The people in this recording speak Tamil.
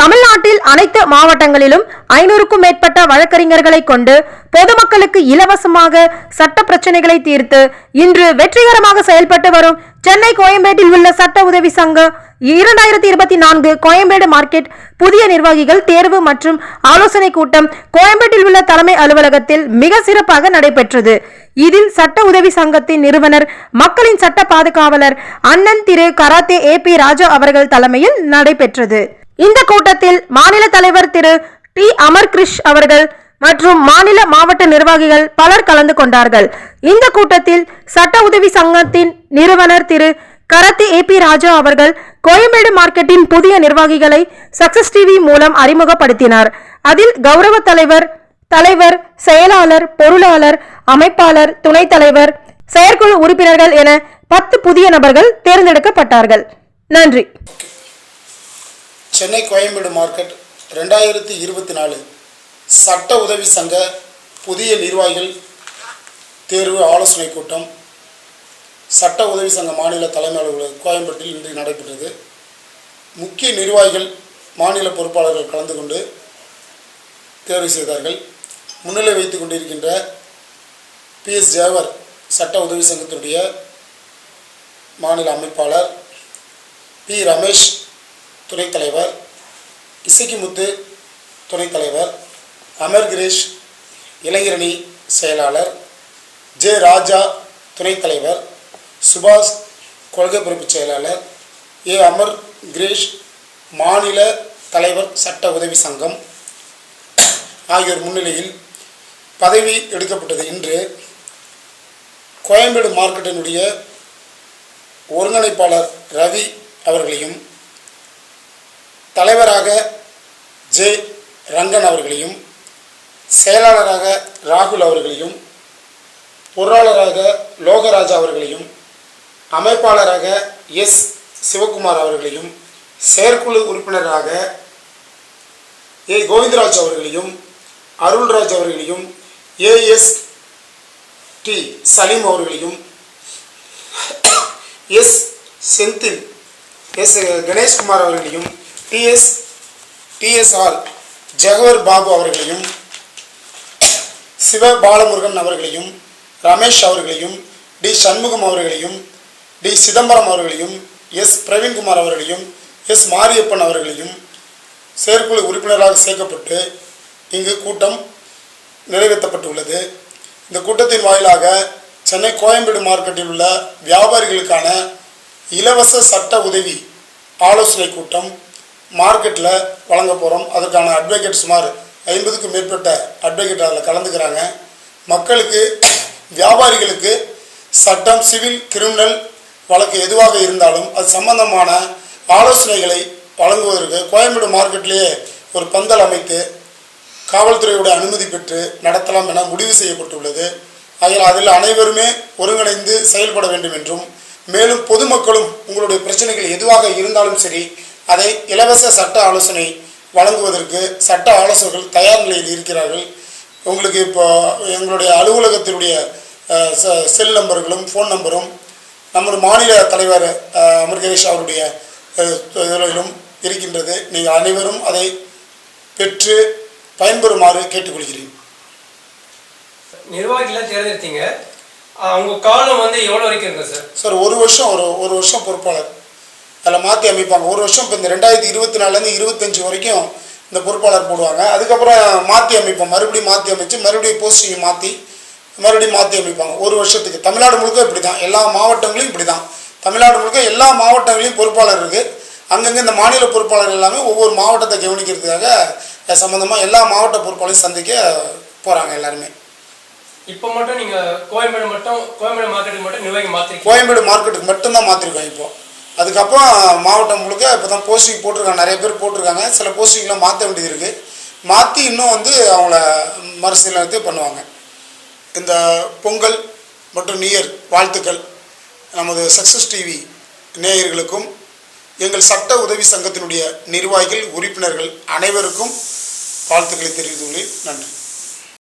தமிழ்நாட்டில் அனைத்து மாவட்டங்களிலும் ஐநூறுக்கும் மேற்பட்ட வழக்கறிஞர்களை கொண்டு பொதுமக்களுக்கு இலவசமாக சட்ட பிரச்சனைகளை தீர்த்து இன்று வெற்றிகரமாக செயல்பட்டு வரும் சென்னை கோயம்பேட்டில் உள்ள சட்ட உதவி சங்கம் இரண்டாயிரத்தி இருபத்தி நான்கு கோயம்பேடு மார்க்கெட் புதிய நிர்வாகிகள் தேர்வு மற்றும் ஆலோசனை கூட்டம் கோயம்பேட்டில் உள்ள தலைமை அலுவலகத்தில் மிக சிறப்பாக நடைபெற்றது. இதில் சட்ட உதவி சங்கத்தின் நிறுவனர் மக்களின் சட்ட பாதுகாவலர் அண்ணன் திரு கராத்தே ஏ பி ராஜா அவர்கள் தலைமையில் நடைபெற்றது. இந்த கூட்டத்தில் மாநில தலைவர் திரு டி. அமர் கிருஷ் அவர்கள் மற்றும் மாநில மாவட்ட நிர்வாகிகள் பலர் கலந்து கொண்டார்கள். இந்த கூட்டத்தில் சட்ட உதவி சங்கத்தின் நிறுவனர் திரு கரத்தி ஏ. பி. ராஜா அவர்கள் கோயம்பேடு மார்க்கெட்டின் புதிய நிர்வாகிகளை சக்சஸ் டிவி மூலம் அறிமுகப்படுத்தினார். அதில் கௌரவ தலைவர் தலைவர் செயலாளர் பொருளாளர் அமைப்பாளர் துணைத் தலைவர் செயற்குழு உறுப்பினர்கள் என பத்து புதிய நபர்கள் தேர்ந்தெடுக்கப்பட்டார்கள். நன்றி. சென்னை கோயம்பேடு மார்க்கெட் ரெண்டாயிரத்தி இருபத்தி நாலு சட்ட உதவி சங்க புதிய நிர்வாகிகள் தேர்வு ஆலோசனை கூட்டம். சட்ட உதவி சங்க மாநில தலைமை அலுவலகம் கோயம்பேட்டில் இன்று நடைபெற்றது. முக்கிய நிர்வாகிகள் மாநில பொறுப்பாளர்கள் கலந்து கொண்டு தேர்வு செய்தார்கள். முன்னிலை வைத்து கொண்டிருக்கின்ற பிஎஸ் ஜேவர் சட்ட உதவி சங்கத்தினுடைய மாநில அமைப்பாளர் பி. ரமேஷ் துணைத் தலைவர் இசக்கிமுத்து துணைத் தலைவர் அமர் கிரீஷ் இளைஞரணி செயலாளர் ஜே ராஜா துணைத் தலைவர் சுபாஷ் கொள்கை பொறுப்பு செயலாளர் ஏ அமர் கிரீஷ் மாநில தலைவர் சட்ட உதவி சங்கம் ஆகியோர் முன்னிலையில் பதவி எடுக்கப்பட்டது இன்று. கோயம்பேடு மார்க்கெட்டினுடைய ஒருங்கிணைப்பாளர் ரவி அவர்களையும் தலைவராக ஜே. ரங்கன் அவர்களையும் செயலாளராக ராகுல் அவர்களையும் பொருளாளராக லோகராஜா அவர்களையும் அமைப்பாளராக எஸ். சிவகுமார் அவர்களையும் செயற்குழு உறுப்பினராக ஏ. கோவிந்தராஜ் அவர்களையும் அருள்ராஜ் அவர்களையும் ஏஎஸ் டி. சலீம் அவர்களையும் எஸ். செந்தில் எஸ். கணேஷ்குமார் அவர்களையும் டிஎஸ் டிஎஸ்ஆர் ஜகவர் பாபு அவர்களையும் சிவ பாலமுருகன் அவர்களையும் ரமேஷ் அவர்களையும் டி சண்முகம் அவர்களையும் டி சிதம்பரம் அவர்களையும் எஸ் பிரவீன்குமார் அவர்களையும் எஸ் மாரியப்பன் அவர்களையும் செயற்குழு உறுப்பினராக சேர்க்கப்பட்டு இங்கு கூட்டம் நிறைவேற்றப்பட்டுள்ளது. இந்த கூட்டத்தின் வாயிலாக சென்னை கோயம்பேடு மார்க்கெட்டில் உள்ள வியாபாரிகளுக்கான இலவச சட்ட உதவி ஆலோசனை கூட்டம் மார்க்கெட்டில் வழங்க போகிறோம் அதற்கான அட்வொகேட் சுமார் ஐம்பதுக்கும் மேற்பட்ட அட்வொகேட் அதில் கலந்துக்கிறாங்க. மக்களுக்கு வியாபாரிகளுக்கு சட்டம் சிவில் கிரிமினல் வழக்கு எதுவாக இருந்தாலும் அது சம்பந்தமான ஆலோசனைகளை வழங்குவதற்கு கோயம்பேடு மார்க்கெட்லேயே ஒரு பந்தல் அமைத்து காவல்துறையோட அனுமதி பெற்று நடத்தலாம் என முடிவு செய்யப்பட்டுள்ளது. அதில் அதில் அனைவருமே ஒருங்கிணைந்து செயல்பட வேண்டும் என்றும் மேலும் பொதுமக்களும் உங்களுடைய பிரச்சனைகள் எதுவாக இருந்தாலும் சரி அதை இலவச சட்ட ஆலோசனை வழங்குவதற்கு சட்ட ஆலோசகர்கள் தயார் நிலையில் இருக்கிறார்கள். உங்களுக்கு இப்போ எங்களுடைய அலுவலகத்தினுடைய செல் நம்பர்களும் ஃபோன் நம்பரும் நமது மாநில தலைவர் அமர்கேஷ் அவருடைய அஹ், இதிலும் இருக்கின்றது. நீங்கள் அனைவரும் அதை பெற்று பயன்பெறுமாறு கேட்டுக்கொள்கிறேன். நிர்வாகிகளை தேர்ந்தெடுத்தீங்க. உங்க காலம் வந்து எவ்வளவு வரைக்கும் இருக்கும் சார்? சார் ஒரு வருஷம் ஒரு ஒரு வருஷம் பொறுப்பாளர். அதில் மாற்றி அமைப்பாங்க. ஒரு வருஷம் இப்போ இந்த ரெண்டாயிரத்தி இருபத்தி நாலுலேருந்து இருபத்தஞ்சி வரைக்கும் இந்த பொறுப்பாளர் போடுவாங்க. அதுக்கப்புறம் மாற்றி அமைப்போம். மறுபடியும் மாற்றி அமைச்சு மறுபடியும் போஸ்டிங் மாற்றி மறுபடியும் மாற்றி அமைப்பாங்க. ஒரு வருஷத்துக்கு. தமிழ்நாடு முழுக்க இப்படி தான் எல்லா மாவட்டங்களையும் இப்படி தான் தமிழ்நாடு முழுக்க எல்லா மாவட்டங்களையும் பொறுப்பாளர் இருக்குது அங்கங்கே இந்த மாநில பொறுப்பாளர் எல்லாமே ஒவ்வொரு மாவட்டத்தை கவனிக்கிறதுக்காக சம்மந்தமாக எல்லா மாவட்ட பொறுப்பாளரையும் சந்திக்க போகிறாங்க எல்லாருமே. இப்போ மட்டும் நீங்க கோயம்பேடு மட்டும் கோயம்பேடு மார்க்கெட்டுக்கு மட்டும் நிர்வாகி மாத்திருக்கீங்க? கோயம்பேடு மார்க்கெட்டுக்கு மட்டும்தான் மாற்றிருக்கோம் இப்போ. அதுக்கப்புறம் மாவட்டம் முழுக்க இப்போ தான் போஸ்டிங் போட்டிருக்காங்க. நிறைய பேர் போட்டிருக்காங்க. சில போஸ்டிங்லாம் மாற்ற வேண்டியது இருக்குது மாற்றி இன்னும் வந்து அவங்கள மறுசீலனத்தை பண்ணுவாங்க. இந்த பொங்கல் மற்றும் நியர் வாழ்த்துக்கள். நமது சக்ஸஸ் டிவி நேயர்களுக்கும் எங்கள் சட்ட உதவி சங்கத்தினுடைய நிர்வாகிகள் உறுப்பினர்கள் அனைவருக்கும் வாழ்த்துக்களை தெரிவித்துள்ளேன் நன்றி.